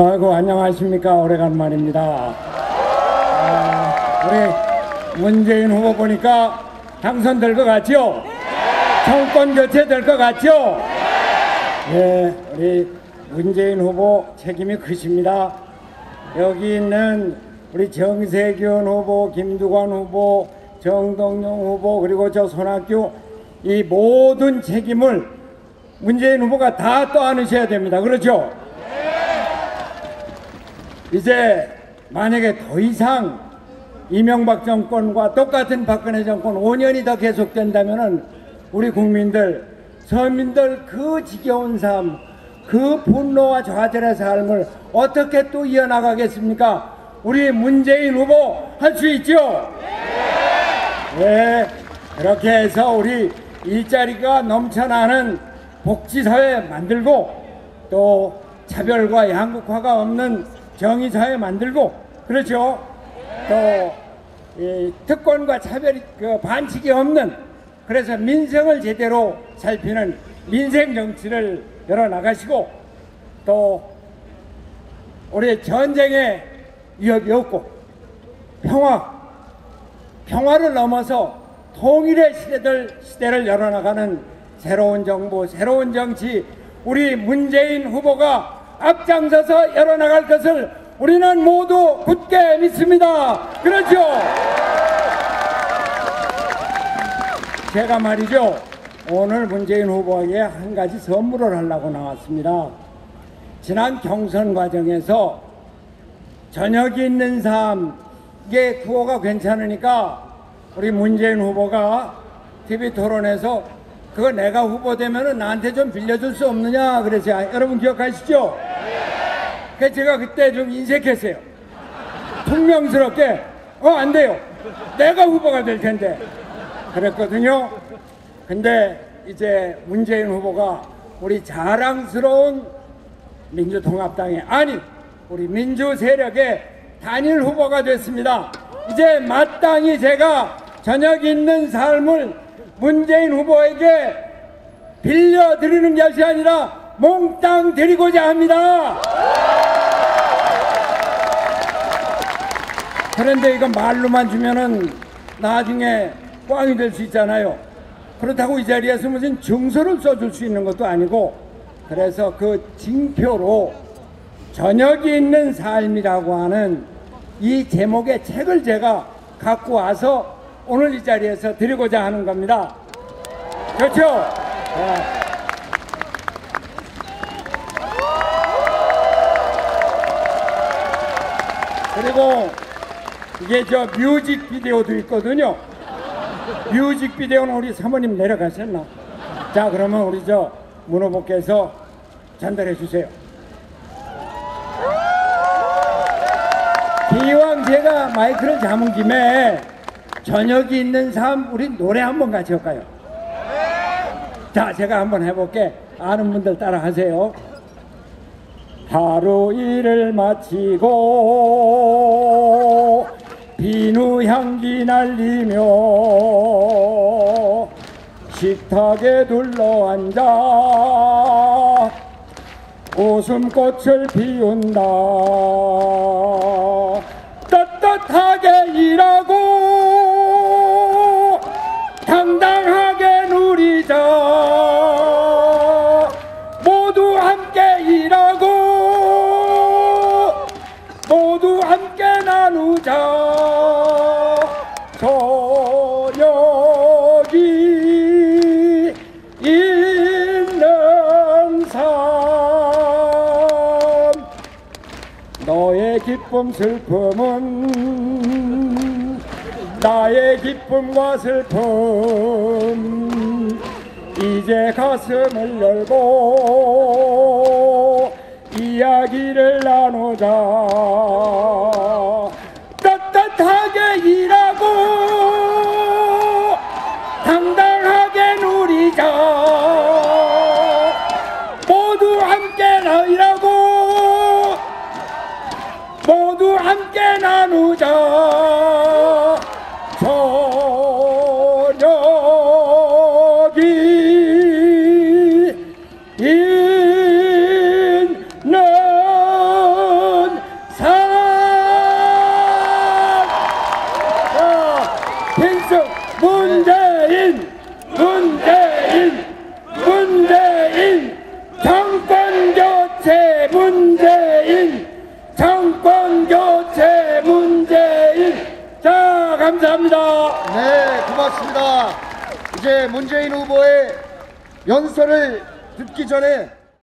아이고 안녕하십니까 오래간만입니다. 아, 우리 문재인 후보 보니까 당선될 것 같죠? 정권 교체될 것 같죠? 예, 우리 문재인 후보 책임이 크십니다. 여기 있는 우리 정세균 후보, 김두관 후보, 정동영 후보 그리고 저 손학규 이 모든 책임을 문재인 후보가 다 떠안으셔야 됩니다. 그렇죠? 이제 만약에 더 이상 이명박 정권과 똑같은 박근혜 정권 5년이 더 계속된다면은 우리 국민들, 서민들 그 지겨운 삶, 그 분노와 좌절의 삶을 어떻게 또 이어나가겠습니까? 우리 문재인 후보 할 수 있죠? 네. 그렇게 해서 우리 일자리가 넘쳐나는 복지사회 만들고 또 차별과 양극화가 없는 정의사회 만들고 그렇죠. 또이 특권과 차별이 그 반칙이 없는 그래서 민생을 제대로 살피는 민생 정치를 열어 나가시고 또 우리 전쟁에 위협이 없고 평화 평화를 넘어서 통일의 시대들 시대를 열어나가는 새로운 정부, 새로운 정치, 우리 문재인 후보가 앞장서서 열어나갈 것을 우리는 모두 굳게 믿습니다. 그렇죠? 제가 말이죠. 오늘 문재인 후보에게 한 가지 선물을 하려고 나왔습니다. 지난 경선 과정에서 저녁이 있는 삶, 이게 구호가 괜찮으니까 우리 문재인 후보가 TV 토론에서 그거 내가 후보 되면은 나한테 좀 빌려줄 수 없느냐 그래서 아, 여러분 기억하시죠? 그래서 제가 그때 좀 인색했어요. 퉁명스럽게 어 안 돼요. 내가 후보가 될 텐데 그랬거든요. 근데 이제 문재인 후보가 우리 자랑스러운 민주통합당의 아니 우리 민주 세력의 단일 후보가 됐습니다. 이제 마땅히 제가 저녁 있는 삶을 문재인 후보에게 빌려드리는 것이 아니라 몽땅 드리고자 합니다. 그런데 이거 말로만 주면은 나중에 꽝이 될 수 있잖아요. 그렇다고 이 자리에서 무슨 증서를 써줄 수 있는 것도 아니고 그래서 그 징표로 저녁이 있는 삶이라고 하는 이 제목의 책을 제가 갖고 와서 오늘 이 자리에서 드리고자 하는 겁니다. 그렇죠? 네. 그리고 이게 저 뮤직 비디오도 있거든요. 뮤직 비디오는 우리 사모님 내려가셨나? 자, 그러면 우리 저 문호복께서 전달해 주세요. 기왕 제가 마이크를 잡은 김에 저녁이 있는 삶 우리 노래 한번 같이 할까요? 자, 제가 한번 해볼게. 아는 분들 따라 하세요. 하루 일을 마치고 비누 향기 날리며 식탁에 둘러앉아 웃음꽃을 피운다 떳떳하게 일하고 저녁이 있는 삶. 너의 기쁨 슬픔은 나의 기쁨과 슬픔. 이제 가슴을 열고 이야기를 나누자 당당하게 누리자. 모두 함께 일하고. 모두 함께 나누자. 저녁이 문재인 문재인 정권교체 문재인 정권교체 문재인. 자 감사합니다. 네 고맙습니다. 이제 문재인 후보의 연설을 듣기 전에